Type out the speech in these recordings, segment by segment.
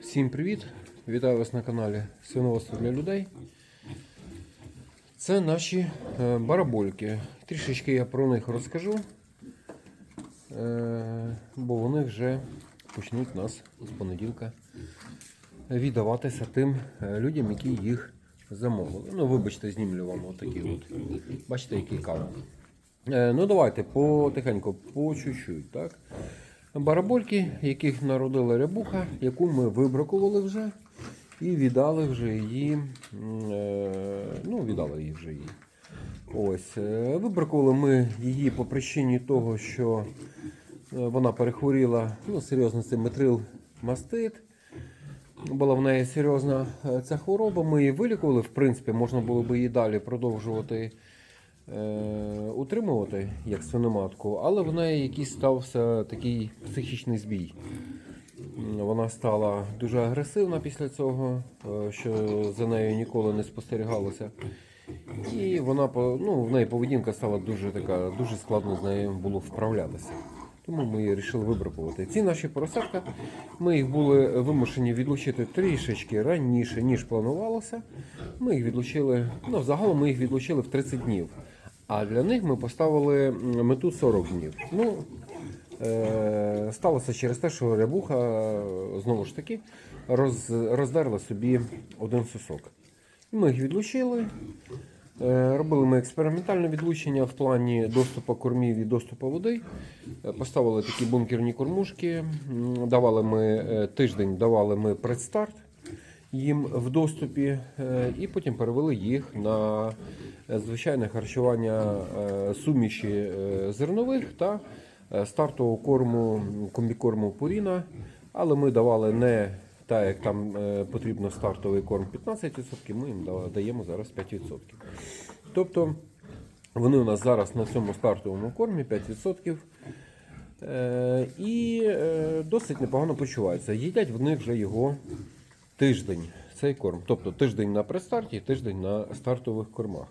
Всім привіт! Вітаю вас на каналі Свиноводство для людей. Це наші е, барабольки. Трішечки я про них розкажу, е, бо вони вже почнуть нас з понеділка віддаватися тим е, людям, які їх замовили. Ну, вибачте, знімлю вам отакі от. Бачите, який кавер. Е, Ну, давайте потихеньку, по чуть-чуть, так? Барабольки, яких народила рябуха, яку ми вибракували вже і віддали вже її. е, Ну, віддали її вже її. Ось. е, Вибракували ми її по причині того, що вона перехворіла ну, серйозно це метрил мастит. Була в неї серйозна ця хвороба. Ми її вилікували. В принципі, можна було би її далі продовжувати утримувати як свиноматку, але в неї якийсь стався такий психічний збій. Вона стала дуже агресивна після цього, е, що за нею ніколи не спостерігалося. І вона ну, в неї поведінка стала дуже така, дуже складно з нею було вправлятися. Тому ми її вирішили вибракувати. Ці наші поросятка, ми їх були вимушені відлучити трішечки раніше, ніж планувалося. Ми їх відлучили, ну, загалом ми їх відлучили в 30 днів. А для них ми поставили мету 40 днів. Ну, е, сталося через те, що рябуха е, знову ж таки роз, роздерла собі один сосок. І Ми їх відлучили. Е, Робили ми експериментальне відлучення в плані доступу кормів і доступу води. Поставили такі бункерні кормушки. Давали ми тиждень, давали ми предстарт їм в доступі, е, і потім перевели їх на е, звичайне харчування е, суміші зернових та стартового корму комбікорму Пуріна. Але ми давали не так, як там потрібно стартовий корм 15%, ми їм даємо зараз 5%. Тобто вони у нас зараз на цьому стартовому кормі 5%. Е, і досить непогано почуваються. Їдять вони вже його тиждень, цей корм. Тобто тиждень на престарті, тиждень на стартових кормах.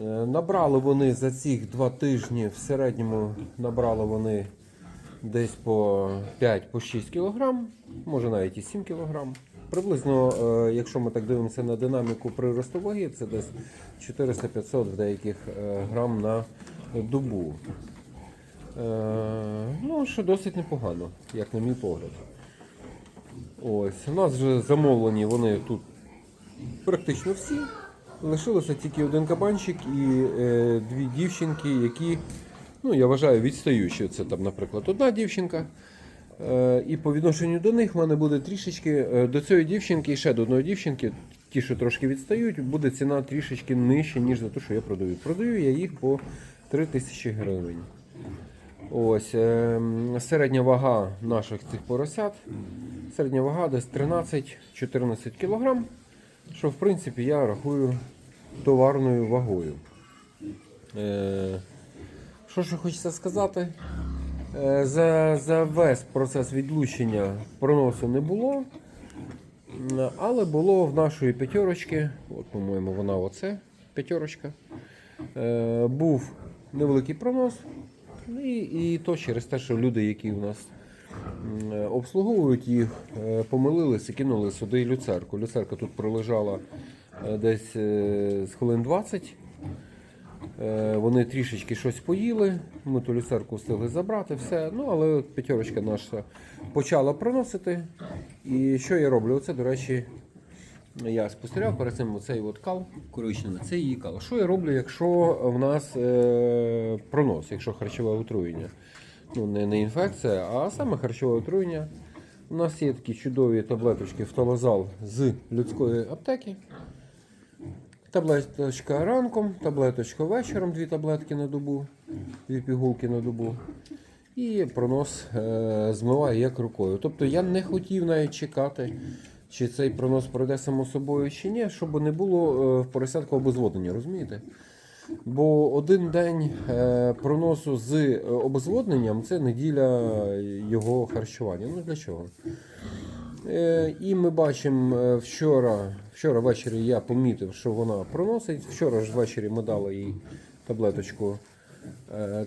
Е, Набрали вони за цих два тижні, в середньому набрали вони десь по 5-6 кг, може навіть і 7 кг. Приблизно, е, якщо ми так дивимося на динаміку приросту ваги, це десь 400-500 в деяких е, грам на добу. Ну, що досить непогано, як на мій погляд. Ось, у нас вже замовлені вони тут практично всі. Лишилося тільки один кабанчик і е, дві дівчинки, які, ну, я вважаю, відстаючі. Це там, наприклад, одна дівчинка. Е, і по відношенню до них в мене буде трішечки е, до цієї дівчинки і ще до одної дівчинки, ті, що трошки відстають, буде ціна трішечки нижча, ніж за те, що я продаю. Продаю я їх по 3 тисячі гривень. Ось е, середня вага наших цих поросят. Середня вага десь 13-14 кг, що в принципі я рахую товарною вагою. Е, що ще хочеться сказати? Е, За, за весь процес відлучення проносу не було. Але було в нашої п'ятерочки, от, по-моєму, вона оце п'ятерочка. Е, був невеликий пронос. Ну, І, і то через те, що люди, які у нас е, обслуговують їх, е, помилились і кинули сюди люцерку. Люцерка тут пролежала е, десь з хвилин 20. Е, Вони трішечки щось поїли, ми ту люцерку встигли забрати, все. Ну, але п'ятерочка наша почала проносити. І що я роблю? Оце, до речі, я спостерігав перед цим оцей от кал коричневий, це її кал. Що я роблю, якщо в нас е, пронос, якщо харчове отруєння? Ну, не, не інфекція, а саме харчове отруєння. У нас є такі чудові таблеточки фталазал з людської аптеки. Таблеточка ранком, таблеточка вечором, дві таблетки на добу, дві пігулки на добу. І пронос е, змиває як рукою. Тобто я не хотів навіть чекати, чи цей пронос пройде само собою, чи ні, щоб не було е, в поросятку обезводнення, розумієте? Бо один день е, проносу з е, обезводненням це неділя його харчування. Ну для чого? І ми бачимо вчора, вчора ввечері я помітив, що вона проносить. Вчора ж ввечері ми дали їй таблеточку, е,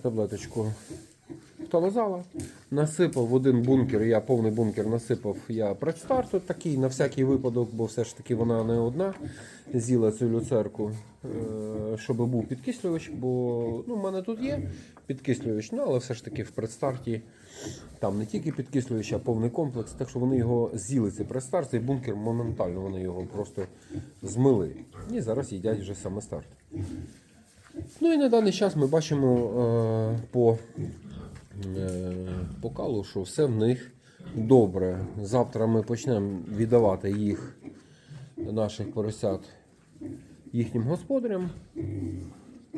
таблеточку пталозала, насипав один бункер, я повний бункер насипав я предстарт от такий на всякий випадок, бо все ж таки вона не одна з'їла цю люцерку, е, щоб був підкислювач, бо ну, в мене тут є підкислювач, ну, але все ж таки в предстарті там не тільки підкислювач, а повний комплекс, так що вони його з'їли цей предстарт, цей бункер моментально вони його просто змили. І зараз їдять вже саме старт. Ну і на даний час ми бачимо е, по, е, по калу, що все в них добре. Завтра ми почнемо віддавати їх, наших поросят, їхнім господарям.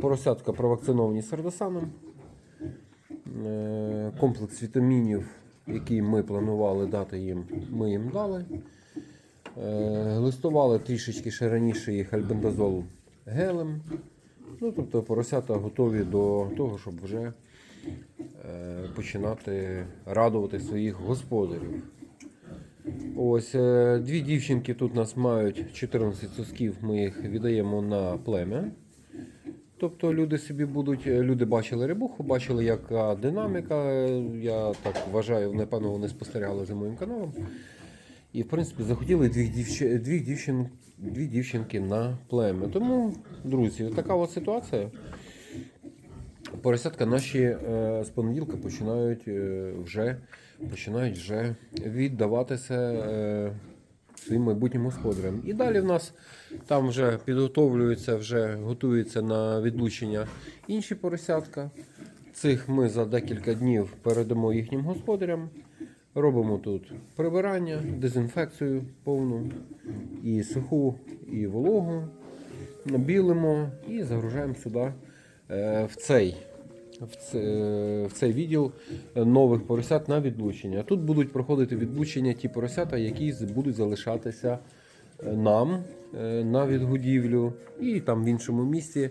Поросятка провакциновані сардосаном. Е, Комплекс вітамінів, який ми планували дати їм, ми їм дали. Е, Листували трішечки ще раніше їх альбендазол гелем. Ну, тобто поросята готові до того, щоб вже починати радувати своїх господарів. Ось е, дві дівчинки тут нас мають 14 сосків, ми їх віддаємо на плем'я. Тобто люди собі будуть, е, люди бачили рибуху, бачили, яка динаміка. Я так вважаю, напевно, вони спостерігали за моїм каналом. І, в принципі, захотіли дві, дівч... дві, дівчин... дві дівчинки на плем'я. Тому, друзі, така от ситуація. Поросятка наші е, з понеділка починають е, вже, починають вже віддаватися е, своїм майбутнім господарям. І далі в нас там вже підготовлюються, вже готуються на відлучення інші поросятка. Цих ми за декілька днів передамо їхнім господарям. Робимо тут прибирання, дезінфекцію повну, і суху, і вологу. Білимо і загружаємо сюди в цей, це- в цей відділ нових поросят на відлучення. Тут будуть проходити відлучення ті поросята, які будуть залишатися е, нам е, на відгодівлю, і там в іншому місці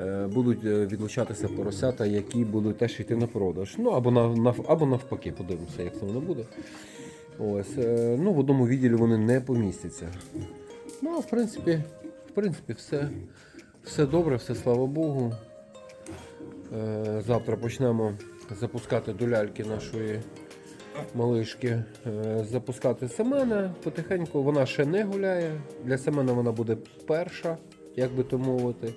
е, будуть е, відлучатися поросята, які будуть теж йти на продаж. Ну або нав- або навпаки, подивимося, як це воно буде. Ось, е, ну, в одному відділі вони не помістяться. Ну, в принципі, в принципі, все, все добре, все слава Богу. Е, Завтра почнемо запускати до ляльки нашої малишки. Е, Запускати семена потихеньку. Вона ще не гуляє. Для семена вона буде перша, як би то мовити.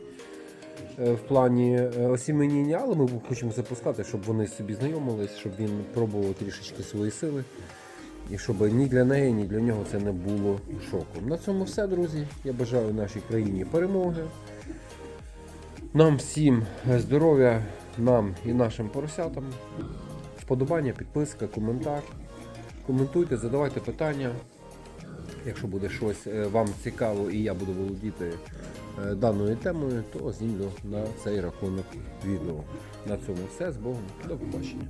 Е, В плані осіменіння, але ми хочемо запускати, щоб вони собі знайомились, щоб він пробував трішечки свої сили. І щоб ні для неї, ні для нього це не було шоком. На цьому все, друзі. Я бажаю нашій країні перемоги. Нам всім здоров'я, нам і нашим поросятам. Вподобання, підписка, коментар. Коментуйте, задавайте питання. Якщо буде щось е, вам цікаво і я буду володіти е, даною темою, то знімлю на цей рахунок відео. На цьому все. З Богом. До побачення.